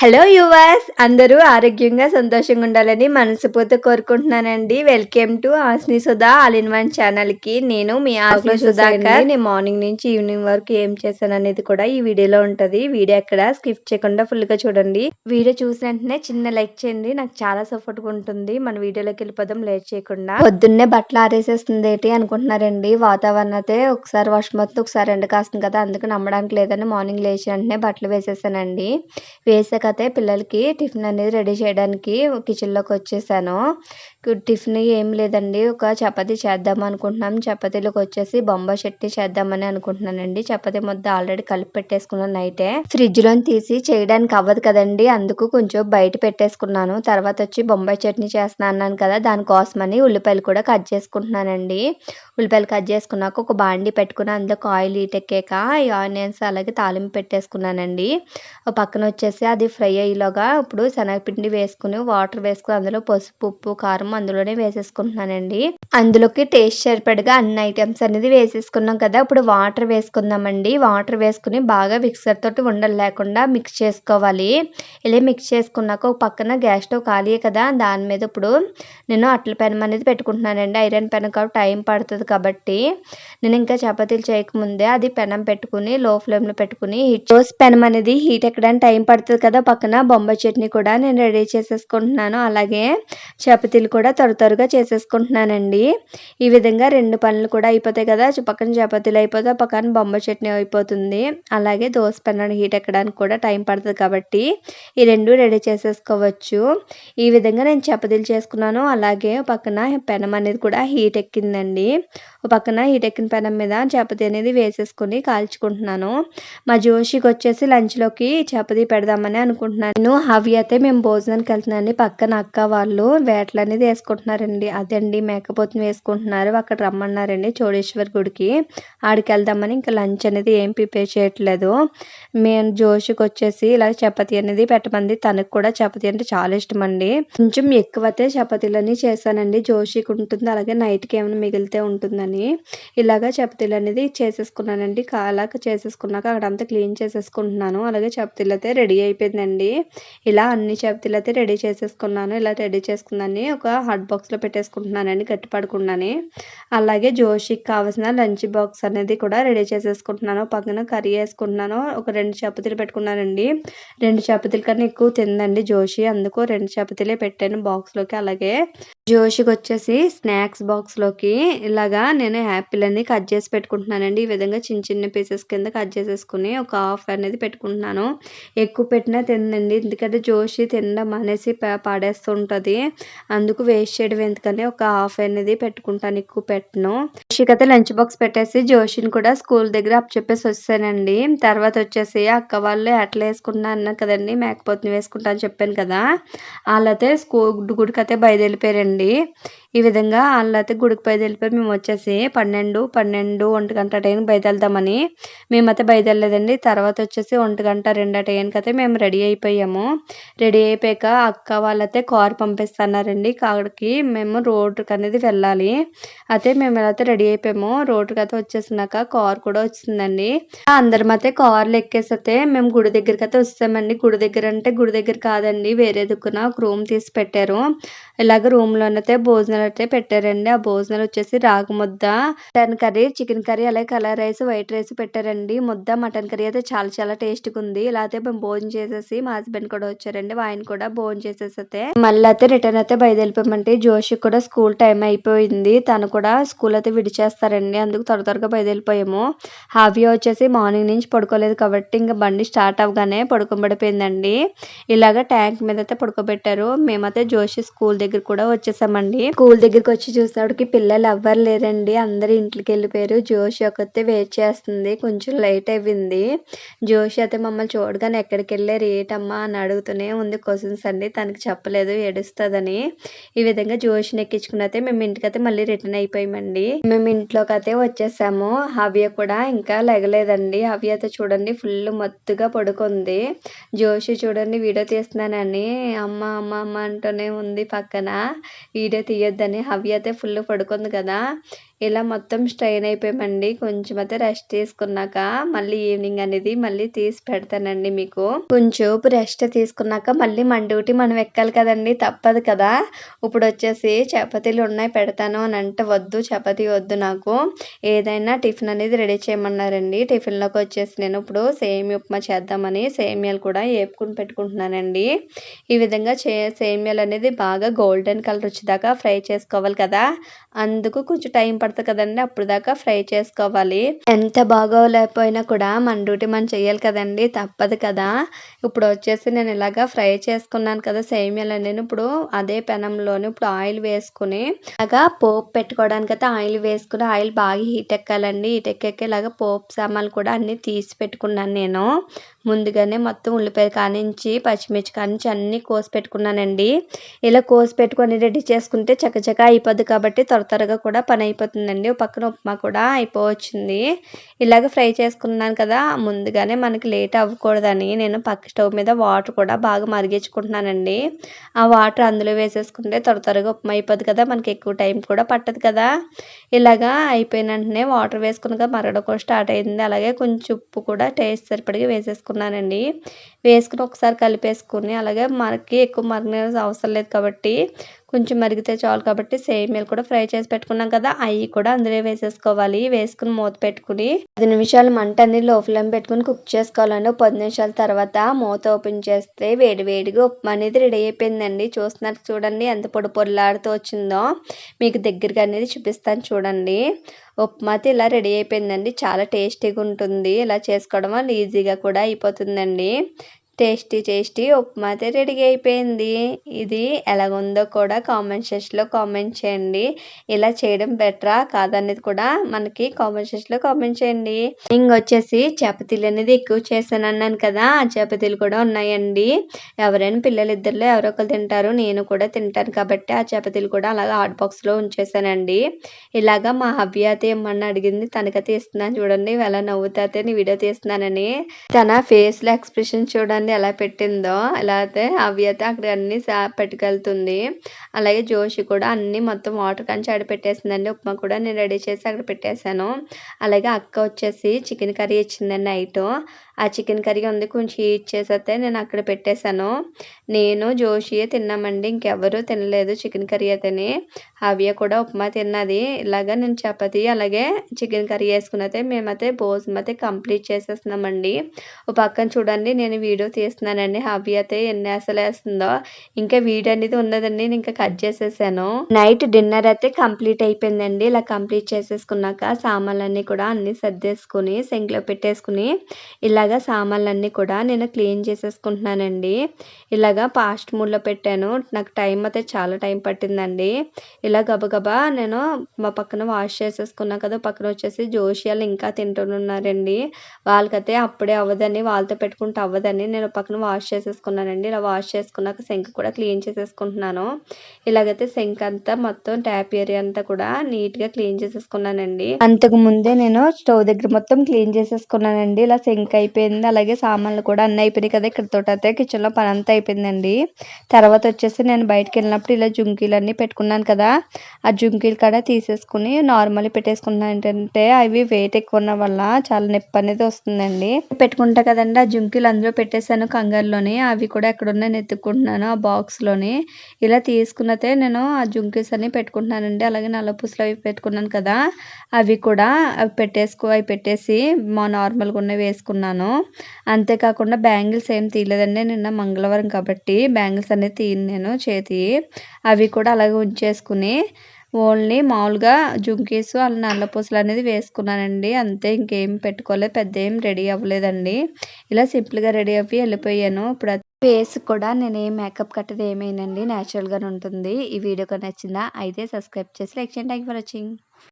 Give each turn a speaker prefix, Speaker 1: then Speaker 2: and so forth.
Speaker 1: Hello yours అందరూ ఆరోగ్యంగా సంతోషంగా ఉండాలని మనస్ఫూర్తి కోరుకుంటున్నానండి. Welcome to ఆస్ని Sudha all in one ఛానల్కి. నేను మీ ఆస్ని సుధాకర్ నేను మార్నింగ్ నుంచి ఈవినింగ్ వరకు ఏం చేశాను అనేది కూడా ఈ వీడియోలో ఉంటది. వీడియో ఎక్కడ స్కిప్ చేయకుండా ఫుల్గా చూడండి. వీడియో చూసిన వెంటనే చిన్న లైక్ చేయండి. నాకు చాలా సపోర్ట్గా ఉంటుంది. మన వీడియోలోకి వెళ్ళిపోదాం లేట్ చేయకుండా. పొద్దున్నే బట్టలు ఆరేసేస్తుంది ఏంటి అనుకుంటున్నారండి? వాతావరణం అయితే ఒకసారి వర్షం వస్తుంది ఒకసారి ఎండ కాస్తుంది కదా. అందుకు నమ్మడానికి లేదని మార్నింగ్ లేచి వెంటనే బట్టలు వేసేసానండి. వేసాక అయితే పిల్లలకి టిఫిన్ అనేది రెడీ చేయడానికి కిచెన్లోకి వచ్చేసాను. టిఫిన్ ఏం లేదండి. ఒక చపాతీ చేద్దాం అనుకుంటున్నాం. చపాతీలోకి వచ్చేసి బొంబాయి చట్నీ చేద్దామని అనుకుంటున్నానండి. చపాతీ ముద్ద ఆల్రెడీ కలిపి పెట్టేసుకున్నాను నైటే. ఫ్రిడ్జ్లో తీసి చేయడానికి అవ్వదు కదండి. అందుకు కొంచెం బయట పెట్టేసుకున్నాను. తర్వాత వచ్చి బొంబాయి చట్నీ చేస్తున్నాను అన్నాను కదా దానికోసమని ఉల్లిపాయలు కూడా కట్ చేసుకుంటున్నానండి. ఉల్లిపాయలు కట్ చేసుకున్నాక ఒక బాండి పెట్టుకుని అందులో ఆయిల్ ఈటెక్కాక ఈ ఆనియన్స్ అలాగే తాలింపు పెట్టేసుకున్నానండి. పక్కన వచ్చేసి అది ఫ్రై అయ్యేలోగా ఇప్పుడు శనగపిండి వేసుకుని వాటర్ వేసుకుని అందులో పసుపు ఉప్పు కారం అందులోనే వేసేసుకుంటున్నానండి. అందులోకి టేస్ట్ సరిపడగా అన్ని ఐటమ్స్ అనేది వేసేసుకున్నాం కదా ఇప్పుడు వాటర్ వేసుకుందామండి. వాటర్ వేసుకుని బాగా మిక్సర్ తోటి ఉండలు లేకుండా మిక్స్ చేసుకోవాలి. ఇలా మిక్స్ చేసుకున్నాక ఒక పక్కన గ్యాస్ స్టవ్ ఖాళీ కదా దాని మీద ఇప్పుడు నేను అట్ల పెనం అనేది పెట్టుకుంటున్నానండి. ఐరన్ పెనం కాబట్టి టైం పడుతుంది కాబట్టి నేను ఇంకా చపాతీలు చేయకముందే అది పెనం పెట్టుకుని లో ఫ్లేమ్లో పెట్టుకుని రోజ్ పెనం అనేది హీట్ ఎక్కడానికి టైం పడుతుంది కదా పక్కన బొంబాయి చట్నీ కూడా నేను రెడీ చేసేసుకుంటున్నాను. అలాగే చపాతీలు కూడా త్వర త్వరగా చేసేసుకుంటున్నానండి. ఈ విధంగా రెండు పనులు కూడా అయిపోతాయి కదా. పక్కన చపాతీలు అయిపోతే పక్కన బొంబాయి చట్నీ అయిపోతుంది. అలాగే దోశ పెనం హీట్ ఎక్కడానికి కూడా టైం పడుతుంది కాబట్టి ఈ రెండు రెడీ చేసేసుకోవచ్చు. ఈ విధంగా నేను చపాతీలు చేసుకున్నాను. అలాగే పక్కన పెనం అనేది కూడా హీట్ ఎక్కిందండి. పక్కన హీట్ ఎక్కిన పెనం మీద చపాతీ అనేది వేసేసుకుని కాల్చుకుంటున్నాను. మా జోషికి వచ్చేసి లంచ్లోకి చపాతీ పెడదామని అనుకుంటున్నాను. నేను హవి అయితే మేము భోజనానికి వెళ్తున్నాను పక్కన అక్క వాళ్ళు వేటలు అనేది వేసుకుంటున్నారండి అదండి మేకపోతుని వేసుకుంటున్నారు. అక్కడ రమ్మన్నారండి చోడేశ్వర్ గుడికి. ఆడికి వెళ్దామని ఇంకా లంచ్ అనేది ఏం ప్రిపేర్ చేయట్లేదు. మేము జోషికి వచ్చేసి ఇలా చపాతి అనేది పెట్టమంది. తనకు కూడా చపాతీ అంటే చాలా ఇష్టం అండి కొంచెం ఎక్కువైతే చపాతీలని చేశానండి. జోషికి ఉంటుంది. అలాగే నైట్కి ఏమైనా మిగిలితే ఉంటుందని ఇలాగా చపాతీలు అనేది చేసేసుకున్నానండి. కాలాక చేసేసుకున్నాక అక్కడంతా క్లీన్ చేసేసుకుంటున్నాను. అలాగే చపాతీలు అయితే రెడీ అయిపోయిందండి. ఇలా అన్ని చేపతీలు అయితే రెడీ చేసేసుకున్నాను. ఇలా రెడీ చేసుకున్నాను ఒక హాట్ బాక్స్లో పెట్టేసుకుంటున్నానండి గట్టి పడకుండానే. అలాగే జోషికి కావాల్సిన లంచ్ బాక్స్ అనేది కూడా రెడీ చేసేసుకుంటున్నాను. పక్కన కర్రీ వేసుకుంటున్నాను. ఒక రెండు చేపతీలు పెట్టుకున్నానండి. రెండు చేపతీల కన్నా ఎక్కువ తిందండి జోషి. అందుకు రెండు చేపతీలే పెట్టాను బాక్స్లోకి. అలాగే జోషికి వచ్చేసి స్నాక్స్ బాక్స్లోకి ఇలాగా నేను యాపిల్ అన్ని కట్ చేసి పెట్టుకుంటున్నానండి. ఈ విధంగా చిన్న చిన్న పీసెస్ కింద కట్ చేసేసుకుని ఒక హాఫ్ అనేది పెట్టుకుంటున్నాను. ఎక్కువ పెట్టినా తిందండి ఎందుకంటే జోషి తినడం అనేసి పాడేస్తుంటుంది. అందుకు వేస్ట్ చేయడం ఎందుకని ఒక హాఫ్ అనేది పెట్టుకుంటాను ఎక్కువ పెట్టను. జోషికి అయితే లంచ్ బాక్స్ పెట్టేసి జోషిని కూడా స్కూల్ దగ్గర అప్ చెప్పేసి వచ్చానండి తర్వాత వచ్చేసి అక్క వాళ్ళు ఎట్లా వేసుకుంటున్నా అన్నారు కదండి. మేకపోతుని వేసుకుంటా అని చెప్పాను కదా. వాళ్ళైతే స్కూల్ గుడికి అయితే బయలుదేరిపోయారండి. అండి ఈ విధంగా వాళ్ళైతే గుడికి బయలుదేరిపోయి మేము వచ్చేసి పన్నెండు పన్నెండు ఒంటి గంట టైంకి బయలుదేరదామని మేమైతే బయలుదేరలేదండి. తర్వాత వచ్చేసి ఒంటి గంట రెండు టైంకి అయితే మేము రెడీ అయిపోయాము. రెడీ అయిపోయాక అక్క వాళ్ళైతే కార్ పంపిస్తున్నారండి. అక్కడికి మేము రోడ్డుకి అనేది వెళ్ళాలి. అయితే మేము అయితే రెడీ అయిపోయాము. రోడ్డుకి అయితే వచ్చేసినాక కార్ కూడా వచ్చిందండి. అందరం అయితే కార్లు ఎక్కేసైతే మేము గుడి దగ్గరికి అయితే వస్తామండి. గుడి దగ్గర అంటే గుడి దగ్గర కాదండి. వేరే దిక్కున ఒక రూమ్ తీసి పెట్టారు. ఇలాగ రూమ్లోనైతే భోజనం భోజనాలు అయితే పెట్టారండి. ఆ భోజనాలు వచ్చేసి రాగి ముద్ద మటన్ కర్రీ చికెన్ కర్రీ అలాగే కలర్ రైస్ వైట్ రైస్ పెట్టారండి. ముద్ద మటన్ కర్రీ అయితే చాలా చాలా టేస్ట్గా ఉంది ఇలా అయితే మేము భోజనం చేసేసి మా హస్బెండ్ కూడా వచ్చారండి. ఆయన కూడా భోజనం చేసేసి మళ్ళీ అయితే రిటర్న్ అయితే బయలుదేరిపోయామంటే జోషి కూడా స్కూల్ టైం అయిపోయింది. తను కూడా స్కూల్ అయితే విడిచేస్తారండి. అందుకు త్వర త్వరగా బయలుదేరిపోయాము. హావీ వచ్చేసి మార్నింగ్ నుంచి పడుకోలేదు కాబట్టి ఇంకా బండి స్టార్ట్ అవ్వగానే పడుకోబడిపోయిందండి ఇలాగ ట్యాంక్ మీద అయితే పడుకోబెట్టారు. మేమైతే జోషి స్కూల్ దగ్గర కూడా వచ్చేసామండి. స్కూల్ స్కూల్ దగ్గరికి వచ్చి చూసేవాడికి పిల్లలు ఎవ్వరు లేరండి అందరు ఇంట్లోకి వెళ్ళిపోయారు. జోషి ఒకతే వెయిట్ చేస్తుంది. కొంచెం లేట్ అయ్యింది. జోషి అయితే మమ్మల్ని చూడగానే ఎక్కడికి వెళ్ళారు? ఏటమ్మా అని అడుగుతూనే ఉంది. క్వశ్చన్స్ అండి. తనకి చెప్పలేదు. ఏడుస్తుందని. ఈ విధంగా జోషిని ఎక్కించుకుని అయితే మేము ఇంటికైతే మళ్ళీ రిటర్న్ అయిపోయామండి. మేము ఇంట్లోకి అయితే వచ్చేసాము. హవ్య కూడా ఇంకా లెగలేదండి. హవ్య అయితే చూడండి ఫుల్ మత్తుగా పడుకుంది. జోషి చూడండి వీడియో తీస్తున్నానని. అమ్మ అమ్మ అమ్మ అంటూనే ఉంది పక్కన. వీడియో తీయద్దు తీయొద్దని హవ్య అయితే ఫుల్ పడుకుంది కదా. ఇలా మొత్తం స్ట్రెయిన్ అయిపోయామండి. కొంచెం అయితే రెస్ట్ తీసుకున్నాక మళ్ళీ ఈవినింగ్ అనేది మళ్ళీ తీసి పెడతానండి మీకు. కొంచెం రెస్ట్ తీసుకున్నాక మళ్ళీ మన డ్యూటీ మనం ఎక్కాలి కదండి. తప్పదు కదా. ఇప్పుడు వచ్చేసి చపాతీలు ఉన్నాయి పెడతాను అని అంటే వద్దు చపాతీ వద్దు నాకు. ఏదైనా టిఫిన్ అనేది రెడీ చేయమన్నారండి. టిఫిన్లోకి వచ్చేసి నేను ఇప్పుడు సేమియా ఉప్మా చేద్దామని సేమియాలు కూడా వేపుకుని పెట్టుకుంటున్నానండి. ఈ విధంగా చే సేమియాలు అనేది బాగా గోల్డెన్ కలర్ వచ్చేదాకా ఫ్రై చేసుకోవాలి కదా. అందుకు కొంచెం టైం పడుతుంది కదండి అప్పుడు దాకా ఫ్రై చేసుకోవాలి. ఎంత బాగోలేకపోయినా కూడా మన డ్యూటీ మనం చేయాలి కదండి తప్పదు కదా. ఇప్పుడు వచ్చేసి నేను ఇలాగా ఫ్రై చేసుకున్నాను కదా సేమియాలు నేను ఇప్పుడు అదే పెనంలోని ఇప్పుడు ఆయిల్ వేసుకుని అలాగా పోపు పెట్టుకోవడానికి అయితే ఆయిల్ వేసుకుని ఆయిల్ బాగా హీట్ ఎక్కాలండి. హీట్ ఎక్కేలాగా పోపు సామాన్లు కూడా అన్ని తీసి పెట్టుకున్నాను నేను. ముందుగానే మొత్తం ఉల్లిపాయ కానించి పచ్చిమిర్చి కానించి అన్నీ కోసి పెట్టుకున్నానండి. ఇలా కోసి పెట్టుకొని రెడీ చేసుకుంటే చకచక అయిపోద్ది కాబట్టి త్వర త్వరగా కూడా పని అయిపోతుందండి. పక్కన ఉప్మా కూడా అయిపోవచ్చింది. ఇలాగ ఫ్రై చేసుకున్నాను కదా ముందుగానే మనకి లేట్ అవ్వకూడదని నేను పక్క స్టవ్ మీద వాటర్ కూడా బాగా మరిగించుకుంటున్నానండి. ఆ వాటర్ అందులో వేసేసుకుంటే త్వర త్వరగా ఉప్మా అయిపోద్ది కదా మనకి ఎక్కువ టైం కూడా పట్టదు కదా. ఇలాగా అయిపోయిన వెంటనే వాటర్ వేసుకున్నాక మరగడం కూడా స్టార్ట్ అయింది అలాగే కొంచెం ఉప్పు కూడా టేస్ట్ సరిపడిగా వేసేసుకున్నానండి. వేసుకుని ఒకసారి కలిపేసుకుని అలాగే మనకి ఎక్కువ మరగనే అవసరం లేదు కాబట్టి కొంచెం మరిగితే చాలు కాబట్టి సేమియాలు కూడా ఫ్రై చేసి పెట్టుకున్నాం కదా అవి కూడా అందులో వేసేసుకోవాలి. వేసుకుని మూత పెట్టుకుని పది నిమిషాలు మంట అన్ని లో ఫ్లేమ్ పెట్టుకుని కుక్ చేసుకోవాలండి. పది నిమిషాల తర్వాత మూత ఓపెన్ చేస్తే వేడి వేడిగా ఉప్మా అనేది రెడీ అయిపోయిందండి. చూస్తున్నారు చూడండి ఎంత పొడి పొడిలాడుతూ వచ్చిందో. మీకు దగ్గరగా అనేది చూపిస్తాను చూడండి. ఉప్మా అయితే ఇలా రెడీ అయిపోయిందండి. చాలా టేస్టీగా ఉంటుంది. ఇలా చేసుకోవడం వల్ల ఈజీగా కూడా అయిపోతుందండి. టేస్టీ టేస్టీ ఉప్మా అయితే రెడీ అయిపోయింది. ఇది ఎలాగుందో కూడా కామెంట్ సెక్షన్లో కామెంట్ చేయండి. ఇలా చేయడం బెటరా కాదనేది కూడా మనకి కామెంట్ సెక్షన్లో కామెంట్ చేయండి. ఇంకొచ్చేసి చపాతీలు అనేది ఎక్కువ చేశాను అన్నాను కదా ఆ చపాతీలు కూడా ఉన్నాయండి. ఎవరైనా పిల్లలిద్దరిలో ఎవరో ఒకరు తింటారు నేను కూడా తింటాను కాబట్టి ఆ చపాతీలు కూడా అలాగ హాట్ బాక్స్లో ఉంచేసానండి ఇలాగా మా హవ్య ఏమన్నా అడిగింది తనకైతే ఇస్తున్నాను చూడండి ఎలా నవ్వుతాతే నీ వీడియో తీస్తున్నానని. తన ఫేస్లో ఎక్స్ప్రెషన్ చూడండి. చూడండి ఎలా పెట్టిందో ఎలా అయితే అవి అయితే అక్కడ అన్ని పెట్టుకెళ్తుంది. అలాగే జోషి కూడా అన్ని మొత్తం వాటర్ కంచి ఆడ పెట్టేసిందండి. ఉప్మా కూడా నేను రెడీ చేసి అక్కడ పెట్టేశాను. అలాగే అక్క వచ్చేసి చికెన్ కర్రీ ఇచ్చిందండి నైట్. ఆ చికెన్ కర్రీ ఉంది కొంచెం హీట్ చేసేస్తే నేను అక్కడ పెట్టేశాను. నేను జోషియే తిన్నామండి ఇంకెవరూ తినలేదు చికెన్ కర్రీ అయితేనే. హవ్య కూడా ఉప్మా తిన్నది. ఇలాగా నేను చపాతి అలాగే చికెన్ కర్రీ వేసుకున్నైతే మేమైతే భోజనం అయితే కంప్లీట్ చేసేస్తున్నామండి. ఒక పక్కన చూడండి నేను వీడియో తీస్తున్నానండి. హవ్య అయితే ఎన్ని అసలు వేస్తుందో. ఇంకా వీడియో అనేది ఉన్నదండి నేను ఇంకా కట్ చేసేసాను. నైట్ డిన్నర్ అయితే కంప్లీట్ అయిపోయిందండి. ఇలా కంప్లీట్ చేసేసుకున్నాక సామాన్లన్నీ కూడా అన్ని సర్దేసుకుని సింక్లో పెట్టేసుకుని ఇలా ఇలాగ సామాన్లన్నీ కూడా నేను క్లీన్ చేసేసుకుంటున్నానండి. ఇలాగా ఫాస్ట్ మూడ్లో పెట్టాను. నాకు టైం అయితే చాలా టైం పట్టిందండి. ఇలా గబగబా నేను మా పక్కన వాష్ చేసేసుకున్నా కదా పక్కన వచ్చేసి జోషియాలు ఇంకా తింటున్నారండి వాళ్ళకైతే అప్పుడే అవ్వదని వాళ్ళతో పెట్టుకుంటే అవ్వదని నేను పక్కన వాష్ చేసేసుకున్నానండి. ఇలా వాష్ చేసుకున్నాక సింక్ కూడా క్లీన్ చేసేసుకుంటున్నాను. ఇలాగైతే సింక్ అంతా మొత్తం ట్యాప్ ఏరియా అంతా కూడా నీట్గా క్లీన్ చేసేసుకున్నానండి. అంతకు ముందే నేను స్టవ్ దగ్గర మొత్తం క్లీన్ చేసేసుకున్నానండి. ఇలా సింక్ అయిపోయి అయిపోయింది. అలాగే సామాన్లు కూడా అన్నీ అయిపోయినాయి కదా ఇక్కడ తోట అయితే కిచెన్లో పని అంతా అయిపోయిందండి. తర్వాత వచ్చేసి నేను బయటకు వెళ్ళినప్పుడు ఇలా జుంకీలు అన్నీ పెట్టుకున్నాను కదా ఆ జుంకీలు కూడా తీసేసుకుని నార్మల్ పెట్టేసుకున్నాను ఏంటంటే అవి వెయిట్ ఎక్కువ ఉన్న వల్ల చాలా నొప్పి అనేది వస్తుందండి. పెట్టుకుంటా కదండి ఆ జుంకీలు అందులో పెట్టేశాను కంగారులోని. అవి కూడా ఎక్కడున్నా ఉన్నాయి ఆ బాక్స్లోని. ఇలా తీసుకున్నతే నేను ఆ జుంకీస్ అన్ని పెట్టుకుంటున్నానండి. అలాగే నల్ల పూసలు అవి పెట్టుకున్నాను కదా అవి కూడా అవి పెట్టేసుకో అవి పెట్టేసి మా నార్మల్గా ఉన్నవి వేసుకున్నాను. అంతేకాకుండా బ్యాంగిల్స్ ఏం తీయలేదండి. నిన్న మంగళవారం కాబట్టి బ్యాంగిల్స్ అనేది తీయను నేను చేతి. అవి కూడా అలాగే ఉంచేసుకుని ఓన్లీ మామూలుగా జుంకీస్ అలా నల్లపూసలు అనేది వేసుకున్నానండి. అంతే ఇంకేం పెట్టుకోలేదు. పెద్ద ఏం రెడీ అవ్వలేదండి. ఇలా సింపుల్గా రెడీ అవ్వి వెళ్ళిపోయాను. ఇప్పుడు ఫేస్ కూడా నేను ఏం మేకప్ కట్టేది ఏమైందండి? న్యాచురల్గానే ఉంటుంది. ఈ వీడియో నచ్చిందా? అయితే సబ్స్క్రైబ్ చేసి లైక్ చేయండి. Thank for watching.